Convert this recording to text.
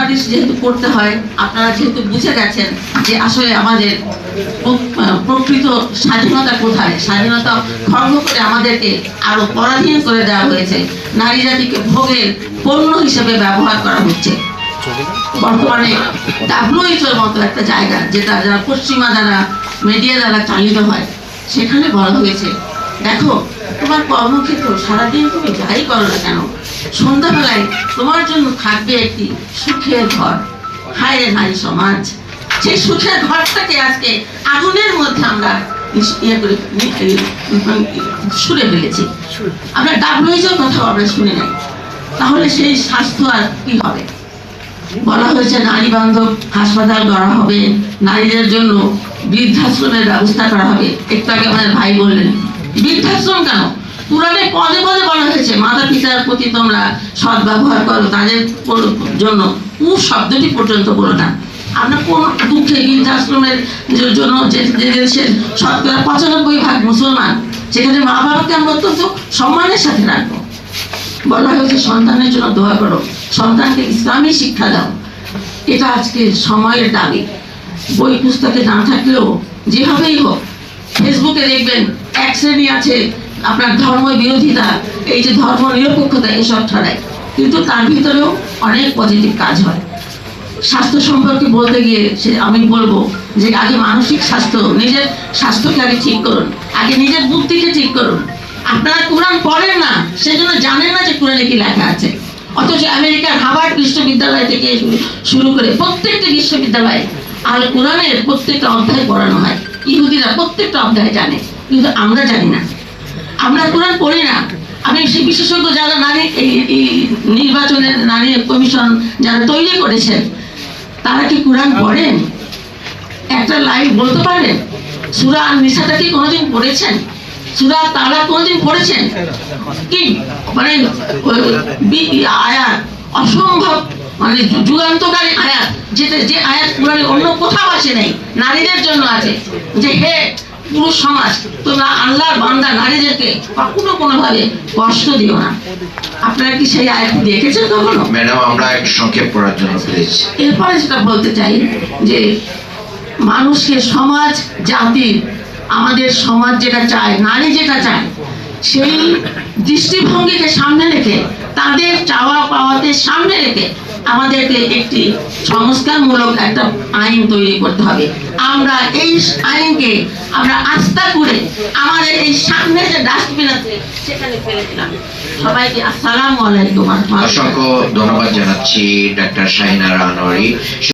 সুপারিশ যেহেতু করতে হয়, আপনারা যেহেতু বুঝে গেছেন যে আসলে আমাদের প্রকৃত স্বাধীনতা কোথায়? স্বাধীনতা খর্ব করে আমাদেরকে আরও পরাধীন করে দেওয়া হয়েছে। নারী জাতিকে ভোগের পণ্য হিসেবে ব্যবহার করা হচ্ছে। বর্তমানে ডাব্লিউএইচওর মতো একটা জায়গা, যেটা যারা পশ্চিমা দ্বারা, মিডিয়া দ্বারা চালিত হয়, সেখানে বলা হয়েছে, দেখো, তোমার কর্মক্ষেত্র সারাদিন তুমি যাই করো না কেন? সন্ধ্যাবেলায় থাকবে একটি সুখের ঘর। হায় নারী সমাজ। সেই সুখের ঘরটাকে আজকে আগুনের মধ্যে আমরা ইয়ে করে নি- এই, উম, ছুঁড়ে ফেলেছি। আমরা ডাব্লিউএইচওর কথাও আমরা শুনে নাই। তাহলে সেই স্বাস্থ্য আর কি হবে? বলা হয়েছে নারী বান্ধব হাসপাতাল গড়া হবে নারীদের জন্য বৃদ্ধাশ্রমের ব্যবস্থা করা হবে। একটু আগে আমাদের ভাই বললেন বৃদ্ধাশ্রম কেন? পুরাণে পদে পদে বলা হয়েছে, মাতা পিতার প্রতি তোমরা সৎ ব্যবহার করো, তাদের জন্য কু শব্দটি পর্যন্ত বলো না। আমরা কোন দুঃখে বৃদ্ধাশ্রমের জন্য যে দেশের শতকরা পঁচানব্বই ভাগ মুসলমান, সেখানে মা বাবাকে আমরা অত্যন্ত সম্মানের সাথে রাখব। বলা হয়েছে, সন্তানের জন্য দোয়া করো, সন্তানকে ইসলামী শিক্ষা দাও। এটা আজকে সময়ের দাবি। বই পুস্তকে না থাকলেও যেভাবেই হোক, ফেসবুকে দেখবেন, এক শ্রেণি আছে আপনার ধর্ম বিরোধিতা এই যে ধর্ম নিরপেক্ষতা এসব ছড়ায়। কিন্তু তার ভিতরেও অনেক পজিটিভ কাজ হয়। স্বাস্থ্য সম্পর্কে বলতে গিয়ে সে আমি বলব যে আগে মানসিক স্বাস্থ্য, নিজের স্বাস্থ্যকে আগে ঠিক করুন। আগে নিজের বুদ্ধিকে ঠিক করুন। আপনারা কোরআন পড়েন না, সেজন্য জানেন না যে কোরআনে কি লেখা আছে। অথচ আমেরিকার হার্ভার্ড বিশ্ববিদ্যালয় থেকে শুরু- করে প্রত্যেকটি বিশ্ববিদ্যালয়ে আল কোরআনের প্রত্যেকটা অধ্যায় পড়ানো হয়। ইহুদিরা প্রত্যেকটা অধ্যায় জানে, কিন্তু আমরা জানি না। আমরা কোরআন পড়ি না। আমি সেই বিশেষজ্ঞ যারা নারী, এই নির্বাচনের নারী কমিশন যারা তৈরি করেছেন তারা কি কোরআন পড়েন একটা লাইভ বলতে পারেন সুরা আর নিশাটা কি কোনোদিন পড়েছেন? সুরা তারা কোনোদিন পড়েছেন? কি? মানে আয়াত, অসম্ভব মানে যুগান্তকারী আয়াত, যেটা, যে আয়াত কোরআনে অন্য কোথাও আসে নাই, নারীদের জন্য আছে, যে হে পুরুষ সমাজ তোমরা আল্লাহর বান্দা নারীদেরকে কখনো কোনোভাবে কষ্ট দিও না। আপনারা কি সেই আয়াত দেখেছেন কখনো? ম্যাডাম আমরা এক সংক্ষেপ পড়ার জন্য প্লিজ এরপরে যেটা বলতে চাই যে মানুষকে সমাজ জাতি আমাদের সমাজ যেটা চায় নারী যেটা চায় সেই দৃষ্টিভঙ্গিকে সামনে রেখে তাদের চাওয়া পাওয়াতে সামনে রেখে আমাদেরকে একটি সংস্কারমূলক একটা আইন তৈরি করতে হবে। আমরা এই আইনকে আমরা আস্থা করে আমাদের এই সামনে যে ডাস্টবিন আছে, সেখানে ফেলে দিলাম। সবাইকে আসসালামু আলাইকুম। অসংখ্য ধন্যবাদ জানাচ্ছি ডাক্তার শাহিনা রানোয়ারি